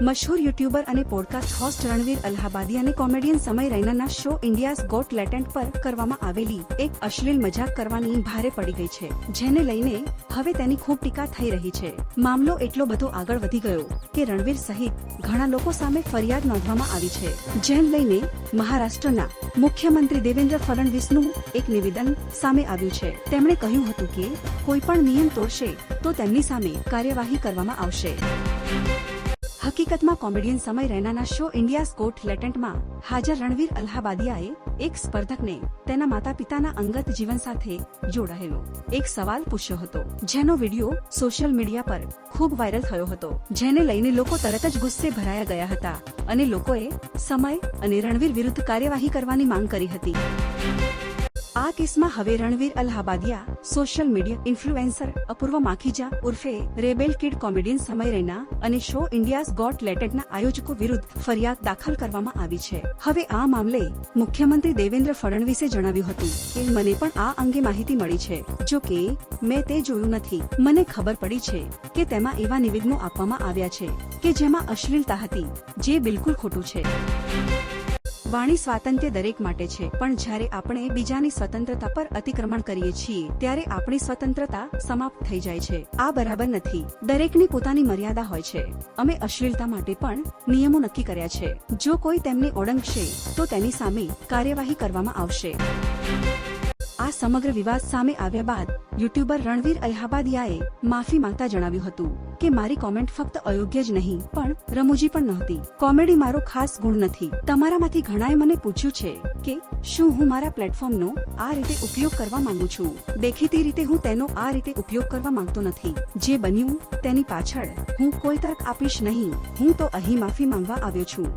મશહૂર YouTuber અને podcast host Ranveer અલ્હાબાદી અને comedian Samay રૈનાના શો ઇન્ડિયાઝ ગોટ લેટેન્ટ પર કરવામાં આવેલી એક અશ્લીલ મજાક કરવાની ભારે પડી ગઈ છે, જેને લઈને હવે તેની ખૂબ ટીકા થઈ રહી છે. મામલો એટલો બધો આગળ વધી ગયો કે રણવીર સહિત ઘણા લોકો સામે ફરિયાદ નોંધવામાં આવી છે જેને લઈને મહારાષ્ટ્રના મુખ્યમંત્રી દેવેન્દ્ર ફડણવીસનું એક નિવેદન સામે આવ્યું છે. તેમણે કહ્યું હતું કે કોઈ પણ નિયમ તોડશે તો તેમની સામે કાર્યવાહી કરવામાં આવશે. હકીકતમાં કોમેડિયન સમય રૈનાના શો ઇન્ડિયા સ્કોટ લેટેન્ટમાં હાજર રણવીર અલ્હાબાદિયાએ એક સ્પર્ધકને તેના માતા પિતાના અંગત જીવન સાથે જોડાયેલો એક સવાલ પૂછ્યો હતો, જેનો વીડિયો સોશિયલ મીડિયા પર ખૂબ વાયરલ થયો હતો, જેને લઈને લોકો તરત જ ગુસ્સે ભરાયા ગયા હતા અને લોકોએ સમય અને રણવીર વિરુદ્ધ કાર્યવાહી કરવાની માંગ કરી હતી. આ કેસમાં હવે Ranveer Allahbadia social media influencer Apoorva Makhija ઉર્ફે રેબેલ કિડ કોમેડિયન સમય રૈના અને શો ઇન્ડિયાઝ ગોટ લેટેડના આયોજકો વિરુદ્ધ ફરિયાદ દાખલ કરવામાં આવી છે. હવે આ મામલે મુખ્યમંત્રી દેવેન્દ્ર ફડણવીસે જણાવ્યું હતું કે મને પણ આ અંગે માહિતી મળી છે. જો કે, મેં તે જોયું નથી. મને ખબર પડી છે કે તેમાં એવા નિવેદનો આપવામાં આવ્યા છે કે જેમાં અશ્લીલતા હતી, જે બિલકુલ ખોટું છે. વાણી સ્વાતંત્ર્ય દરેક માટે છે. પણ જ્યારે આપણે બીજાની સ્વતંત્રતા પર અતિક્રમણ કરીએ છીએ, ત્યારે આપણી સ્વતંત્રતા સમાપ્ત થઈ જાય છે. આ બરાબર નથી. દરેકની પોતાની મર્યાદા હોય છે. અમે અશ્લીલતા માટે પણ નિયમો નક્કી કર્યા છે. જો કોઈ તેમને ઓળંગશે, તો તેની સામે કાર્યવાહી કરવામાં આવશે. આ સમગ્ર વિવાદ સામે આવ્યા બાદ યુટ્યુબર રણવીર અહાબાદિયાએ માફી માંગતા જણાવ્યું હતું કે મારી કોમેન્ટ ફક્ત અયોગ્ય જ નહીં, પણ રમૂજી પણ નહોતી. કોમેડી મારો ખાસ ગુણ નથી. તમારામાંથી ઘણાએ મને પૂછ્યું છે કે શું હું મારા પ્લેટફોર્મનો આ રીતે ઉપયોગ કરવા માંગુ છું. દેખીતી રીતે હું તેનો આ રીતે ઉપયોગ કરવા માંગતો નથી. જે બન્યું તેની પાછળ હું કોઈ તર્ક આપીશ નહીં. હું તો અહીં માફી માંગવા આવ્યો છું.